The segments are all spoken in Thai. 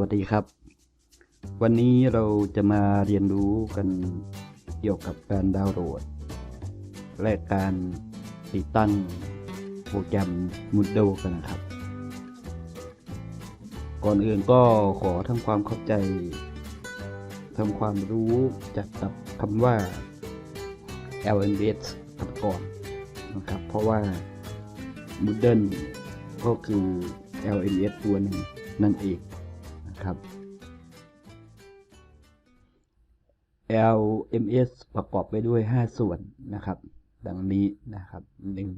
วัสดีครับ วันนี้เราจะมาเรียนรู้กันเกี่ยวกับการดาวน์โหลด และการติดตั้งโปรแกรม Moodle กันนะครับ ก่อนอื่นก็ขอทำความเข้าใจทำความรู้จากกับคำว่า LMS กันก่อนนะครับ เพราะว่า Moodle ก็คือ LMS ตัวหนึ่งนั่นเอง ครับ LMS ประกอบไปด้วย 5 ส่วนนะครับ ดังนี้นะครับ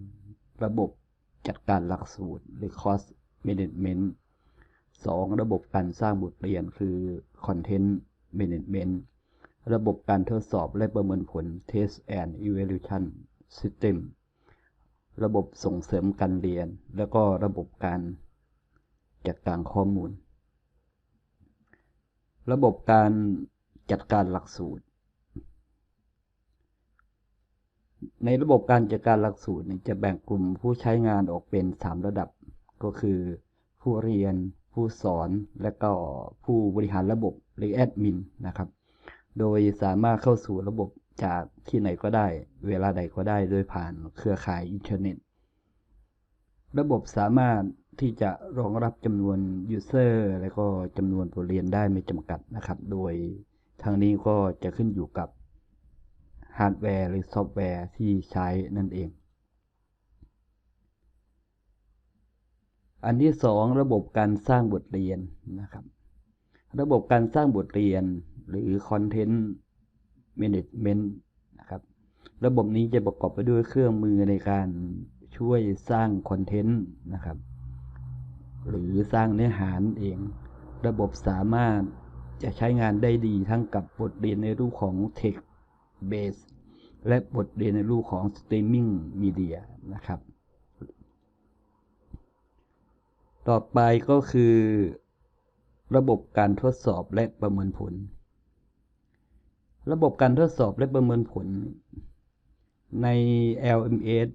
1. ระบบจัดการหลักสูตรหรือ Course Management 2. ระบบการสร้างบทเรียนคือ Content Management ระบบการทดสอบและประเมินผล Test and Evaluation System ระบบส่งเสริมการเรียน แล้วก็ระบบการจัดการข้อมูล ระบบการจัดการหลักสูตร ในระบบการจัดการหลักสูตรจะแบ่งกลุ่มผู้ใช้งานออกเป็น 3 ระดับ ก็คือ ผู้เรียน ผู้สอน และก็ผู้บริหารระบบหรือแอดมินนะครับ โดยสามารถเข้าสู่ระบบจากที่ไหนก็ได้ เวลาใดก็ได้ โดยผ่านเครือข่ายอินเทอร์เน็ต ระบบสามารถ ที่จะรองรับจำนวนยูเซอร์และก็จำนวนบทเรียนได้ไม่จำกัดนะครับ โดยทางนี้ก็จะขึ้นอยู่กับฮาร์ดแวร์หรือซอฟต์แวร์ที่ใช้นั่นเอง อันที่สองระบบการสร้างบทเรียนนะครับ ระบบการสร้างบทเรียนหรือ Content Management นะครับระบบนี้จะประกอบไปด้วยเครื่องมือในการช่วยสร้างคอนเทนต์นะครับ หรือสร้างเนื้อหาเอง ระบบสามารถจะใช้งานได้ดีทั้งกับบทเรียนในรูปของ Text Base และบทเรียนในรูปของ Streaming Media นะครับ ต่อไปก็คือ ระบบการทดสอบและประเมินผล ระบบการทดสอบและประเมินผล ใน LMS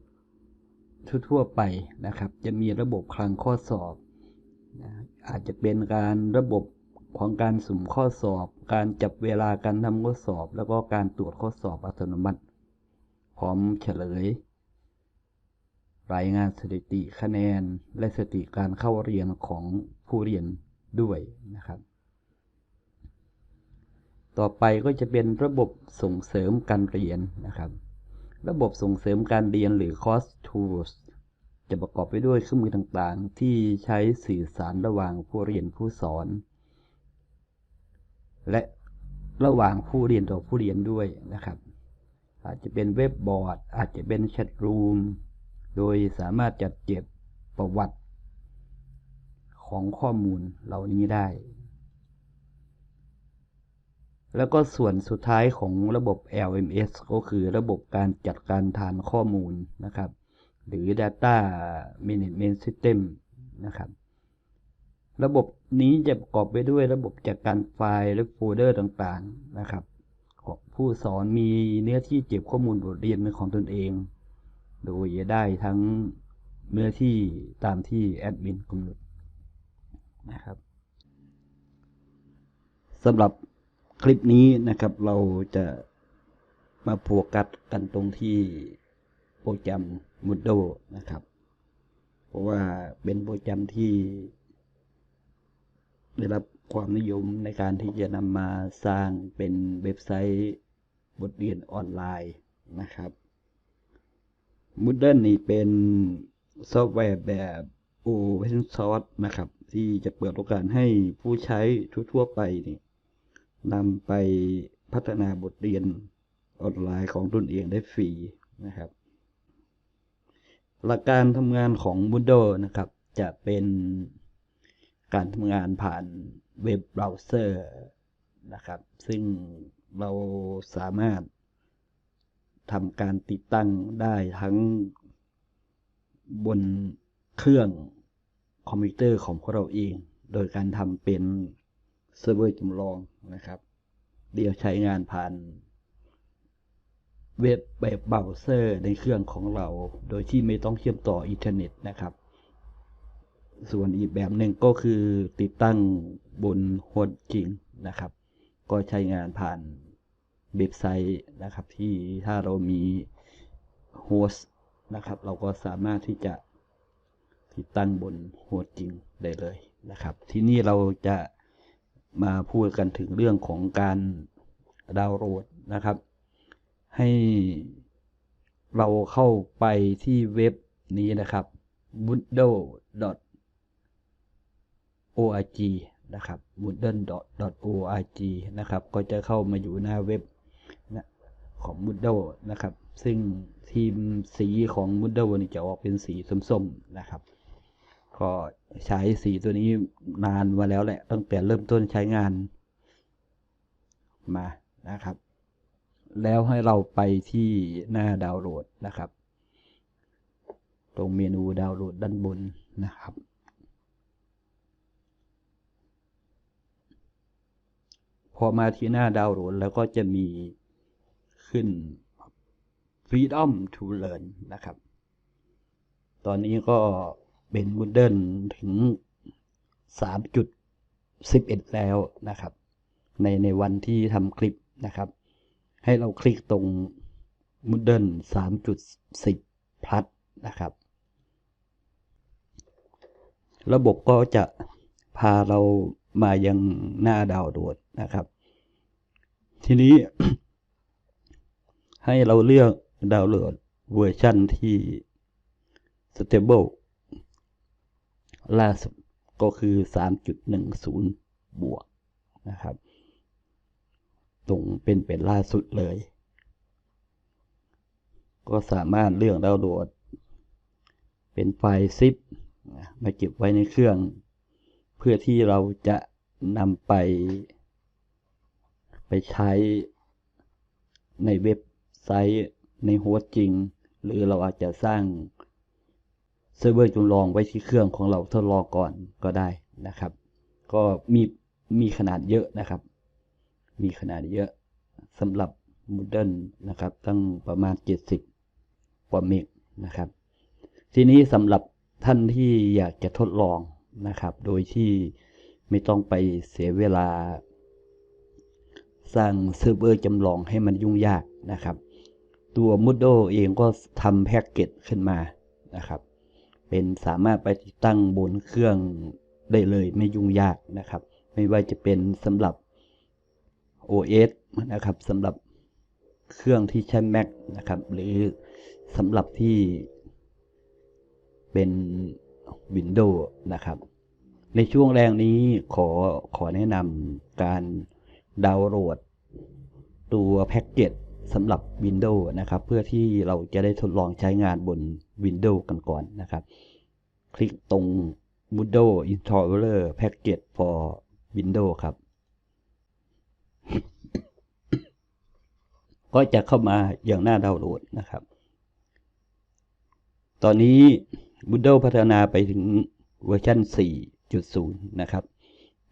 ทั่วๆไปนะครับ จะมีระบบคลังข้อสอบ อาจจะเป็นการระบบของการสุ่มข้อสอบ การจับเวลาการทำข้อสอบ แล้วก็การตรวจข้อสอบอัตโนมัติ พร้อมเฉลย รายงานสถิติคะแนน และสถิติการเข้าเรียนของผู้เรียนด้วยนะครับ ต่อไปก็จะเป็นระบบส่งเสริมการเรียนนะครับ ระบบส่งเสริมการเรียนหรือ Course Tools จะประกอบไปด้วยเครื่องมือต่างๆ ที่ใช้สื่อสารระหว่างผู้เรียนผู้สอน และระหว่างผู้เรียนต่อผู้เรียนด้วยนะครับ อาจจะเป็นเว็บบอร์ด อาจจะเป็นแชทรูม โดยสามารถจัดเก็บประวัติของข้อมูลเหล่านี้ได้ แล้วก็ส่วนสุดท้ายของระบบ LMS ก็คือระบบการจัดการฐานข้อมูลนะครับ หรือ Data Management System นะครับ ระบบนี้จะประกอบไปด้วยระบบจัดการไฟล์และโฟลเดอร์ต่างๆนะครับของผู้สอนมีเนื้อที่เก็บข้อมูลบทเรียนเป็นของตนเอง โดยจะได้ทั้งเนื้อที่ตามที่แอดมินกำหนดนะครับสำหรับคลิปนี้นะครับเราจะมาโฟกัสกันตรงที่ โปรแกรม Moodle นะครับ เพราะว่าเป็นโปรแกรมที่ ได้รับความนิยมในการที่จะนำมาสร้างเป็นเว็บไซต์บทเรียนออนไลน์นะครับ Moodle นี่เป็นซอฟต์แวร์แบบ Open Source นะครับ ที่จะเปิดโอกาสให้ผู้ใช้ทั่วๆไปนี่นำไปพัฒนาบทเรียนออนไลน์ของตนเองได้ฟรีนะครับ หลักการทำงานของ Moodle นะครับ จะเป็นการทำงานผ่านเว็บเบราว์เซอร์นะครับ ซึ่งเราสามารถทำการติดตั้งได้ทั้งบนเครื่องคอมพิวเตอร์ของพวกเราเอง โดยการทำเป็นเซิร์ฟเวอร์จำลองนะครับ เดียวใช้งานผ่าน เว็บแบบเบราว์เซอร์ในเครื่องของเรา โดยที่ไม่ต้องเชื่อมต่ออินเทอร์เน็ตนะครับ ส่วนอีกแบบหนึ่งก็คือติดตั้งบนโฮสต์จริงนะครับ ก็ใช้งานผ่านเว็บไซต์นะครับ ที่ถ้าเรามีโฮสต์นะครับ เราก็สามารถที่จะติดตั้งบนโฮสต์จริงได้เลยนะครับ ที่นี่เราจะมาพูดกันถึงเรื่องของการดาวน์โหลดนะครับ ให้เราเข้าไปที่เว็บนี้นะครับ moodle org นะครับ moodle org นะครับ ก็จะเข้ามาอยู่หน้าเว็บนะของ Moodle นะครับ ซึ่งทีมสีของ Moodle นี่จะออกเป็นสีส้มๆนะครับ ก็ใช้สีตัวนี้นานมาแล้วแหละ ตั้งแต่เริ่มต้นใช้งานมานะครับ แล้วให้เราไปที่หน้าดาวน์โหลดนะครับ ตรงเมนูดาวน์โหลดด้านบนนะครับ พอมาที่หน้าดาวน์โหลดแล้วก็จะมีขึ้น Freedom to Learn นะครับ ตอนนี้ก็เป็น Moodle ถึง 3.11 แล้วนะครับ ในในวันที่ทำคลิปนะครับ ให้เราคลิกตรง Moodle 3.10 plus นะครับ ระบบก็จะพาเรามายังหน้าดาวโหลดนะครับ ทีนี้ ให้เราเลือกดาวน์โหลดเวอร์ชันที่ stable ล่าสุดก็คือ 3.10 บวกนะครับ ตรงเป็นเป็นล่าสุดเลย ก็สามารถเลือกดาวน์โหลด เป็นไฟล์ซิปมาเก็บไว้ในเครื่อง เพื่อที่เราจะนำไป ไปใช้ในเว็บไซต์ในโฮสต์จริง หรือเราอาจจะสร้างเซิร์ฟเวอร์จำลองไว้ที่เครื่องของเราทดลองก่อนก็ได้นะครับ ก็มีมีขนาดเยอะนะครับ มีขนาดเยอะสำหรับ Moodle นะครับ ตั้งประมาณ 70 กว่าเมกนะครับ ทีนี้สำหรับท่านที่อยากจะทดลองนะครับ โดยที่ไม่ต้องไปเสียเวลา สร้างเซิร์ฟเวอร์จำลองให้มันยุ่งยากนะครับ ตัว Moodle เองก็ทำแพ็กเกจขึ้นมานะครับ เป็นสามารถไปติดตั้งบนเครื่องได้เลยไม่ยุ่งยากนะครับ ไม่ว่าจะเป็นสำหรับ OS นะครับสำหรับเครื่องที่ใช้ Mac นะครับ หรือสำหรับที่เป็น Windows นะครับ ในช่วงแรกนี้ขอขอแนะนำการดาวน์โหลด ตัวแพ็กเกจสำหรับ Windows นะครับ เพื่อที่เราจะได้ทดลองใช้งานบน Windows กันก่อนนะครับ คลิกตรง Moodle Installer Package for Windows ครับ ก็จะเข้ามาอย่างน้าดาวน์โหลดนะครับ ตอนนี้ Moodle พัฒนาไปถึงเวอร์ชัน4.0 นะครับ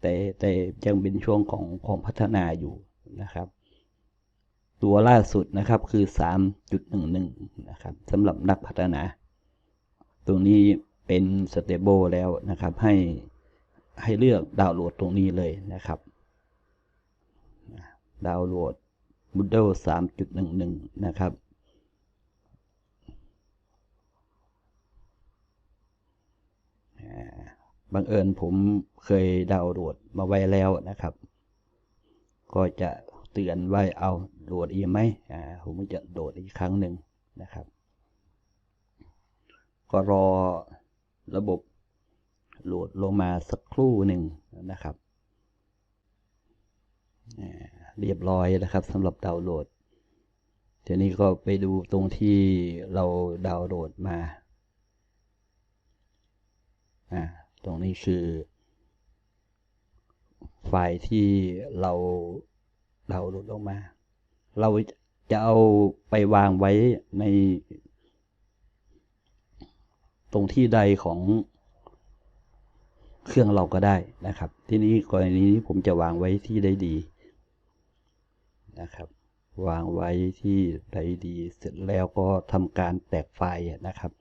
แต่แต่ยังเป็นช่วงของของพัฒนาอยู่นะครับ ตัวล่าสุดนะครับคือ 3.11 นะครับสำหรับนักพัฒนา ตรงนี้เป็น stable แล้วนะครับให้ให้เลือกดาวน์โหลดตรงนี้เลยนะครับ ดาวน์โหลด Moodle 3.11 นะครับ บังเอิญผมเคยดาวน์โหลดมาไว้แล้วนะครับ ก็จะเตือนไว้เอาโหลดอีกไหมผมจะโหลดอีกครั้งหนึ่งนะครับ ก็รอระบบโหลดลงมาสักครู่หนึ่งนะครับ เรียบร้อยนะครับสำหรับดาวน์โหลดทีนี้ก็ไปดูตรงที่เราดาวน์โหลดมาอ่าตรงนี้คือ ไฟล์ที่เราดาวน์โหลดลงมา เราจะเอาไปวางไว้ใน ตรงที่ใดของเครื่องเราก็ได้นะครับ ที่นี้กรณีนี้ผมจะวางไว้ที่ใดดี นะครับ วางไว้ที่ใดดีเสร็จแล้วก็ทำการแตกไฟล์นะครับ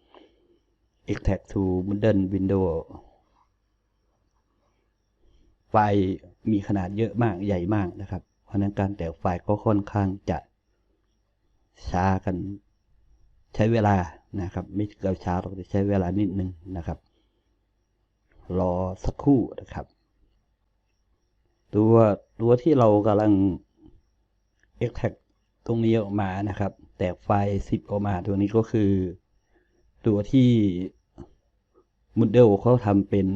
extract to Moodle window ไฟล์มีขนาดเยอะมากใหญ่มากนะครับ เพราะนั้นการแตกไฟล์ก็ค่อนข้างจะช้ากันใช้เวลานะครับ ไม่เกินช้าหรอกแต่ใช้เวลานิดนึงนะครับ รอสักครู่นะครับ ตัวตัวที่เรากำลัง extract ตรงนี้ออกมานะครับ แตกไฟล์ 10 ออกมาตัวนี้ก็คือ ตัวที่ Moodle เขาทำเป็น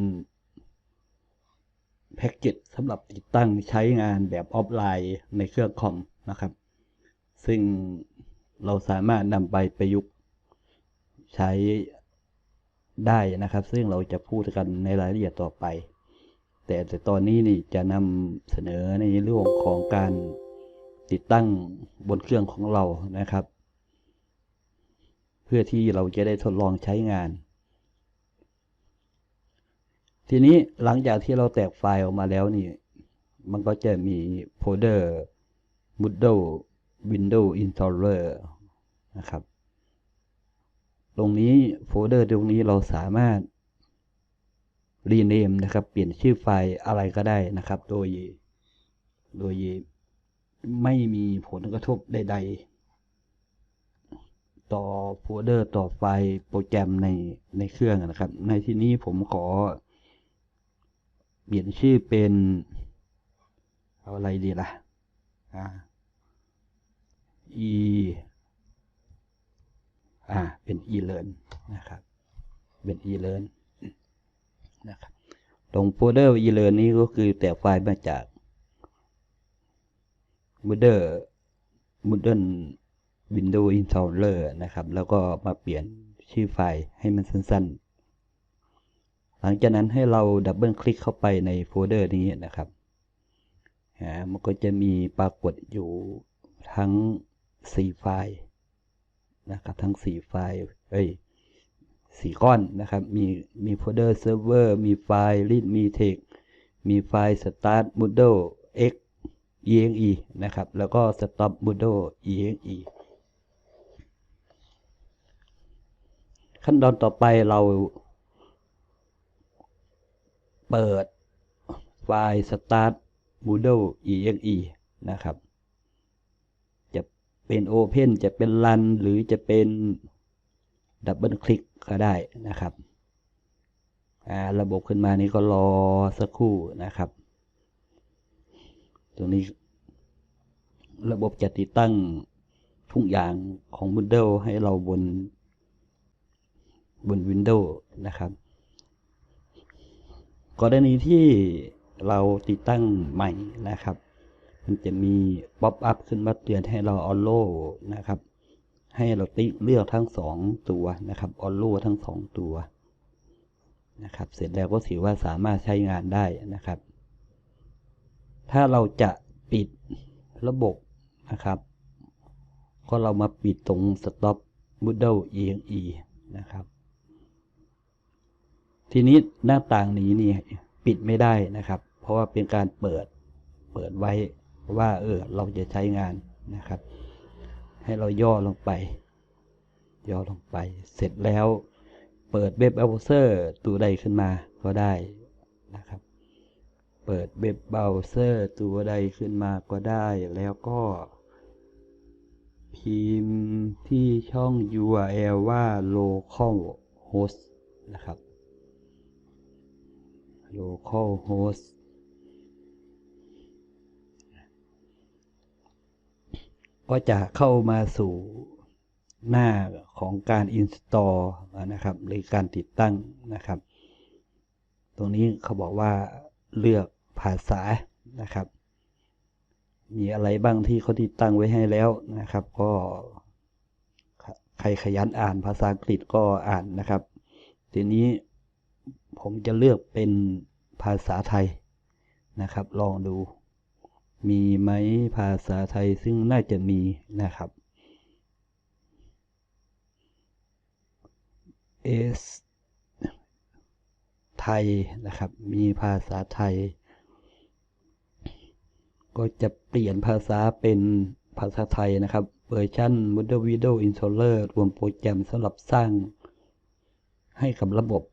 แพ็กเกจสำหรับติดตั้งใช้งานแบบออฟไลน์ในเครื่องคอมนะครับ ซึ่งเราสามารถนำไปประยุกต์ใช้ได้นะครับ ซึ่งเราจะพูดกันในรายละเอียดต่อไป แต่แต่ตอนนี้นี่จะนำเสนอในเรื่องของการ ติดตั้งบนเครื่องของเรานะครับ เพื่อที่เราจะได้ทดลองใช้งาน ทีนี้หลังจากที่เราแตกไฟล์ออกมาแล้วนี่ มันก็จะมีโฟลเดอร์ Moodle Windows Installer นะครับ ตรงนี้โฟลเดอร์ตรงนี้เราสามารถรีเนมนะครับ เปลี่ยนชื่อไฟล์อะไรก็ได้นะครับ โดย โดย ไม่มีผลกระทบใด ๆ ต่อโฟลเดอร์ต่อไฟล์โปรแกรมในในเครื่องนะครับ ในที่นี้ผมขอ เปลี่ยนชื่อเป็นเอาอะไรดีล่ะอ่า e อ่า เป็น e learn นะครับ เป็น e learn นะครับ ตรงโฟลเดอร์ e learn นี้ก็คือแตกไฟล์มาจาก Moodle Moodle Windows Installer นะครับ แล้วก็มาเปลี่ยนชื่อไฟล์ให้มันสั้นๆ หลังจากนั้นให้เราดับเบิลคลิกเข้าไปในโฟลเดอร์นี้นะครับมันก็จะมีปรากฏอยู่ทั้ง 4 ไฟล์นะครับ ทั้ง 4 ไฟล์ เอ้ยสี่ก้อนนะครับ มี มีโฟลเดอร์เซิร์ฟเวอร์ มีไฟล์ read มี text มีไฟล์ start moodle x exe นะครับ แล้วก็ stop moodle exe ขั้นตอนต่อไปเราเปิดไฟล์ start moodle exe นะครับ จะเป็น open จะเป็น run หรือจะเป็นดับเบิลคลิกก็ได้นะครับ ระบบขึ้นมานี้ก็รอสักครู่นะครับ ตรงนี้ระบบจะติดตั้งทุกอย่างของ Moodle ให้เราบนบน Windows นะครับ กรณีที่เราติดตั้งใหม่นะครับ มันจะมีป๊อปอัพขึ้นมาเตือนให้เราออโลนะครับ ให้เราติ๊กเลือกทั้งสองตัวนะครับออโลทั้งสองตัวนะครับ เสร็จแล้วก็ถือว่าสามารถใช้งานได้นะครับ ถ้าเราจะปิดระบบนะครับ ก็เรามาปิดตรง stop moodle exe นะครับ ทีนี้หน้าต่างนี้นี่ปิดไม่ได้นะครับ เพราะว่าเป็นการเปิดเปิดไว้ว่าเออเราจะใช้งานนะครับ ให้เราย่อลงไป ย่อลงไปเสร็จแล้ว เปิดเว็บเบราว์เซอร์ตัวใดขึ้นมาก็ได้นะครับ เปิดเว็บเบราว์เซอร์ตัวใดขึ้นมาก็ได้ แล้วก็ พิมพ์ที่ช่อง URL ว่า localhost นะครับ localhost ก็จะเข้ามาสู่หน้าของการ install นะครับหรือการติดตั้งนะครับ ตรงนี้เขาบอกว่าเลือก ภาษานะครับ มีอะไรบ้างที่เขาติดตั้งไว้ให้แล้วนะครับ ก็ใครขยันอ่านภาษาอังกฤษก็อ่านนะครับ ทีนี้ผมจะเลือกเป็นภาษาไทยนะครับ ลองดู มีไหมภาษาไทยซึ่งน่าจะมีนะครับ S ไทยนะครับ มีภาษาไทย ก็จะเปลี่ยนภาษาเป็นภาษาไทยนะครับ เวอร์ชัน Moodle Video Installer รวมโปรแกรมสำหรับสร้าง ให้กับระบบ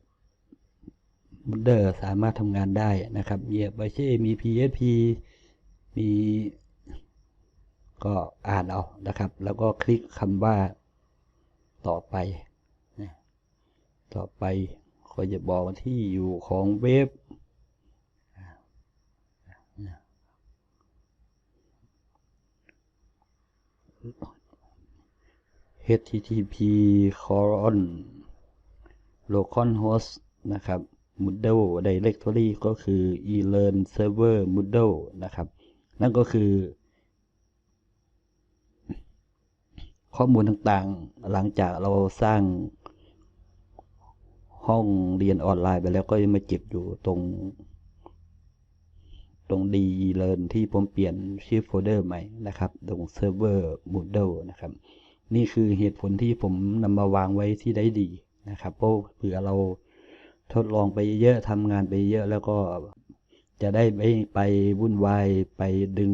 บูเดอร์สามารถทำงานได้นะครับมีบาเช่มี PHP มีก็อ่านเอานะครับ แล้วก็คลิกคำว่าต่อไปนะต่อไปก็จะบอกที่อยู่ของเว็บ http colon localhost นะครับ Moodle directory ก็คือ elearn server Moodle นะครับ นั่นก็คือ ข้อมูลต่างๆ หลังจากเราสร้างห้องเรียนออนไลน์ไปแล้วก็จะมาเก็บอยู่ตรง ตรง d learn ที่ผมเปลี่ยนชื่อโฟลเดอร์ใหม่นะครับ ตรง server Moodle นะครับ นี่คือเหตุผลที่ผมนำมาวางไว้ที่ได้ดีนะครับ เพราะเผื่อเราทดลองไปเยอะทำงานไปเยอะแล้วก็จะได้ไม่ไปวุ่นวายไปดึง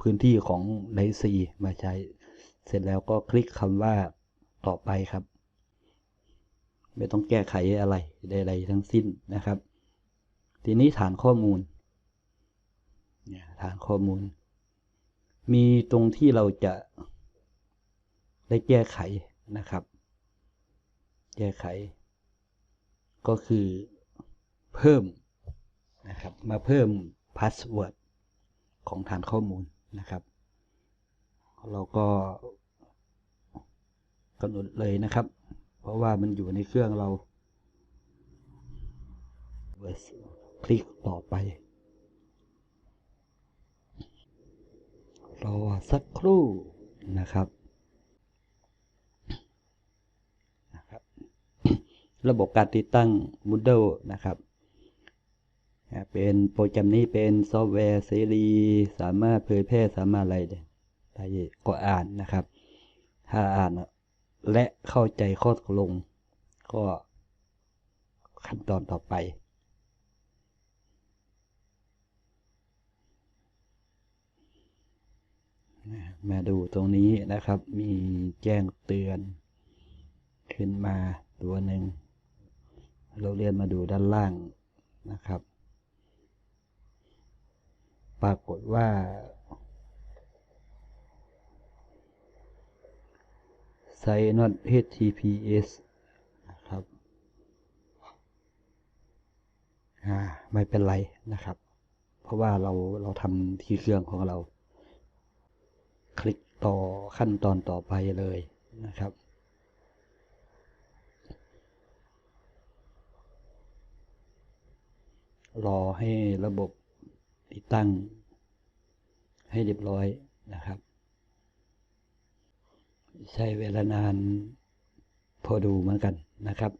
พื้นที่ของไลซีมาใช้ เสร็จแล้วก็คลิกคำว่าต่อไปครับ ไม่ต้องแก้ไขอะไรใดๆทั้งสิ้นนะครับ ทีนี้ฐานข้อมูล ฐานข้อมูล มีตรงที่เราจะได้แก้ไขนะครับ แก้ไข ก็คือเพิ่มนะครับ มาเพิ่มพาสเวิร์ดของฐานข้อมูลนะครับ เราก็กำหนดเลยนะครับ เพราะว่ามันอยู่ในเครื่องเราคลิกต่อไป รอสักครู่นะครับ ระบบการติดตั้ง Moodle นะครับเป็นโปรแกรมนี้เป็นซอฟต์แวร์เสรีสามารถเผยแพร่สามารถอะไรได้ก็อ่านนะครับ ถ้าอ่านและเข้าใจข้อตกลง ก็ขั้นตอนต่อไป มาดูตรงนี้นะครับ มีแจ้งเตือน ขึ้นมาตัวหนึ่ง เราเรียนมาดูด้านล่างนะครับ ปรากฏว่า site not https นะครับ อ่า ไม่เป็นไรนะครับ เพราะว่าเราเราทำที่เครื่องของเรา คลิกต่อขั้นตอนต่อไปเลยนะครับ รอให้ระบบติดตั้งให้เรียบร้อยนะครับ ใช้เวลานานพอดูเหมือนกันนะครับ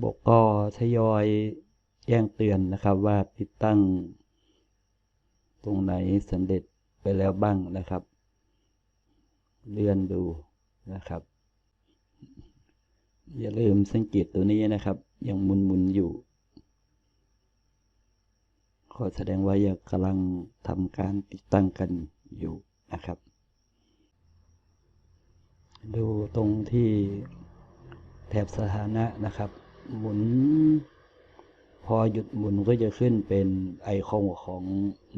ระบบก็ทยอยแจ้งเตือนนะครับว่าติดตั้ง ตรงไหนสำเร็จไปแล้วบ้างนะครับ เลื่อนดูนะครับ อย่าลืมสังเกตตัวนี้นะครับ ยังหมุนอยู่ ขอแสดงว่ายังกำลังทำการติดตั้งกันอยู่นะครับ ดูตรงที่แถบสถานะนะครับ หมุน พอหยุดหมุนก็จะขึ้นเป็นไอคอนของ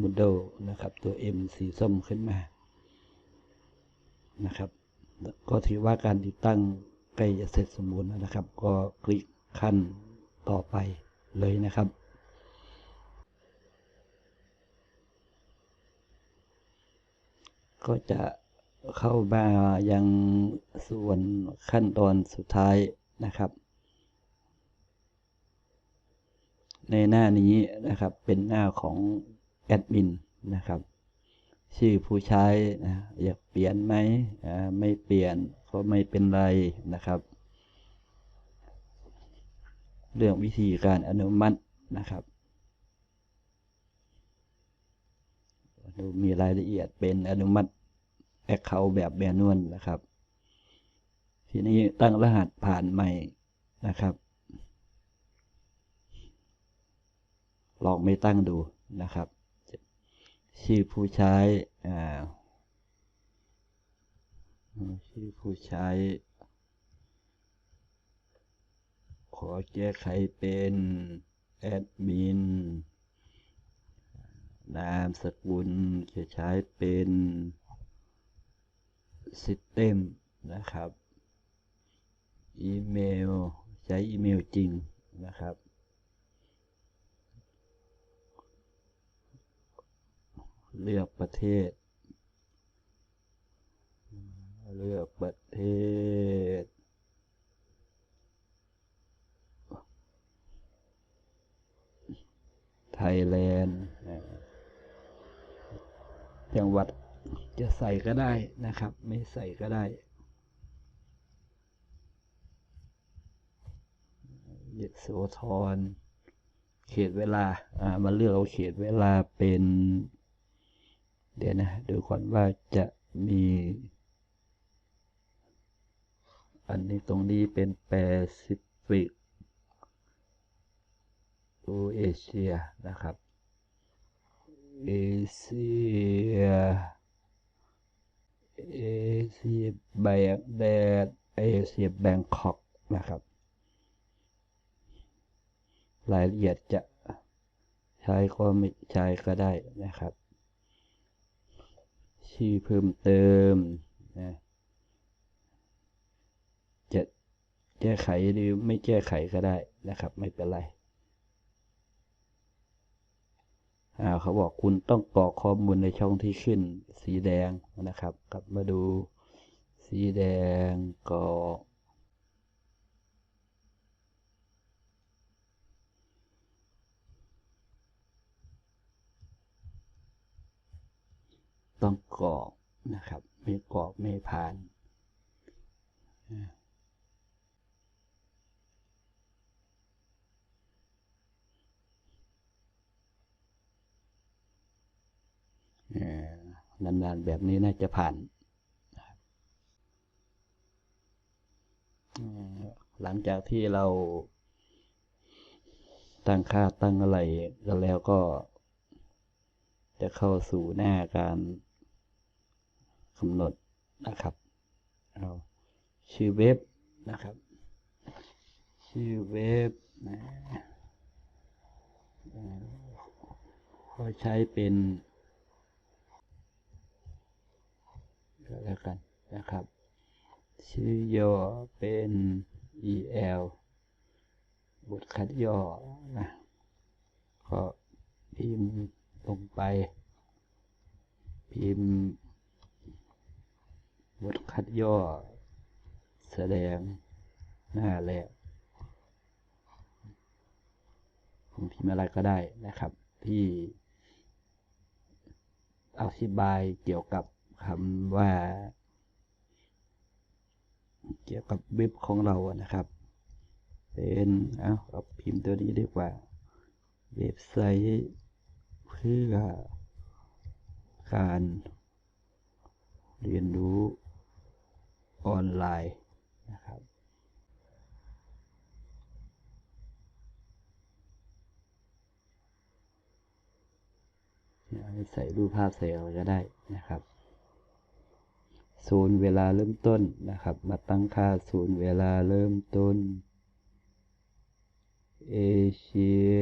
Moodle นะครับ ตัว M สีส้มขึ้นมานะครับ ก็ถือว่าการติดตั้งใกล้จะเสร็จสมบูรณ์แล้วนะครับ ก็คลิกขั้นต่อไปเลยนะครับก็จะเข้ามายังส่วนขั้นตอนสุดท้ายนะครับ ในหน้านี้นะครับเป็นหน้าของแอดมินนะครับ ชื่อผู้ใช้นะอยากเปลี่ยนไหมไม่เปลี่ยนก็ไม่เป็นไรนะครับ เรื่องวิธีการอนุมัตินะครับดูมีรายละเอียดเป็นอนุมัติแอคเคาท์แบบแบนวลนะครับ ทีนี้ตั้งรหัสผ่านใหม่นะครับ ลองไม่ตั้งดูนะครับ ชื่อผู้ใช้ชื่อผู้ใช้ ขอแก้ไขเป็นแอดมินนามสกุลจะใช้เป็น System นะครับ อีเมล ใช้อีเมลจริงนะครับ เลือกประเทศ เลือกประเทศ ไทยแลนด์จังหวัดจะใส่ก็ได้นะครับ ไม่ใส่ก็ได้ยโสธรเขตเวลา อ่า มาเลือกเอาเขตเวลาเป็น เดี๋ยวนะดูก่อนว่าจะมี อันนี้ตรงนี้เป็นแปซิฟิกโอเอเชียนะครับ เอเชีย เอเชียแบงแดดเอเชียแบงคอกนะครับ รายละเอียดจะใช้ก็ไม่ใช้ก็ได้นะครับ ชื่อเพิ่มเติมนะจะแก้ไขหรือไม่แก้ไขก็ได้นะครับ ไม่เป็นไรอ่าเขาบอกคุณต้องกรอกข้อมูลในช่องที่ขึ้นสีแดงนะครับกลับมาดูสีแดงกรอก ต้องกรอกนะครับ ไม่กรอกไม่ผ่านนานๆแบบนี้น่าจะผ่านหลังจากที่เราตั้งค่าตั้งอะไรกันแล้วก็จะเข้าสู่หน้าการ กำหนดนะครับเอาชื่อเว็บนะครับ ชื่อเว็บนะก็ใช้เป็นแล้วกันนะครับ ชื่อย่อเป็น el บทคัดย่อนะก็พิมพ์ลงไป พิมพ์ บทคัดย่อ แสดงหน้าแล้วผมพิมพ์อะไรก็ได้นะครับ ที่อธิบายเกี่ยวกับคำว่า เกี่ยวกับเว็บของเรานะครับ เป็นเอาเอาพิมพ์ตัวนี้ดีกว่า เว็บไซต์เพื่อการเรียนรู้ ออนไลน์นะครับ ใส่รูปภาพใส่อะไรก็ได้นะครับ ศูนย์เวลาเริ่มต้นนะครับ มาตั้งค่าศูนย์เวลาเริ่มต้น เอเชีย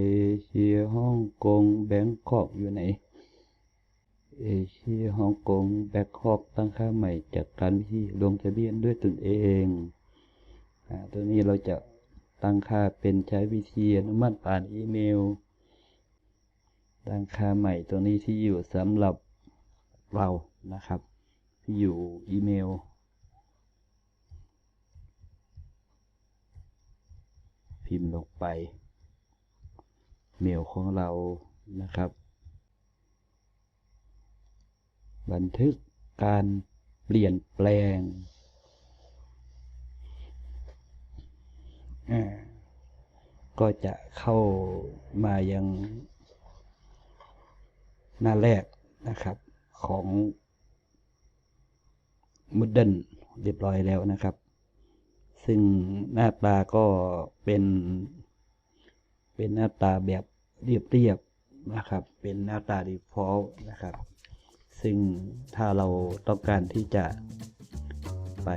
เอเชียฮ่องกงแบงคอกอยู่ไหน เอเชียฮ่องกง แบงคอกตั้งค่าใหม่จากการวิธีลงทะเบียนด้วยตนเองอตัวนี้เราจะตั้งค่าเป็นใช้วิธีอนุมัติผ่านอีเมล ตั้งค่าใหม่ตัวนี้ที่อยู่สำหรับเรานะครับ ที่อยู่อีเมลพิมพ์ลงไปเมลของเรานะครับ บันทึกการเปลี่ยนแปลงก็จะเข้ามายังหน้าแรกนะครับของ Moodle เรียบร้อยแล้วนะครับ ซึ่งหน้าตาก็เป็น เป็นหน้าตาแบบเรียบๆนะครับ เป็นหน้าตา default นะครับ ซึ่งถ้าเราต้องการที่จะไป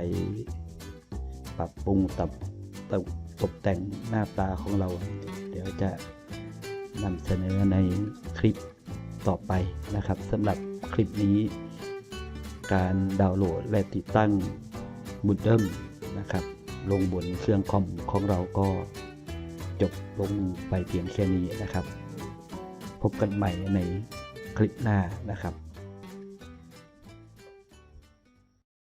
ปรับปรุงตับตกตกแต่งหน้าตาของเรา เดี๋ยวจะนำเสนอในคลิปต่อไปนะครับสำหรับคลิปนี้ การดาวน์โหลดและติดตั้งบูดเดิมนะครับ ลงบนเครื่องคอมของเราก็จบลงไปเพียงแค่นี้นะครับ พบกันใหม่ในคลิปหน้านะครับ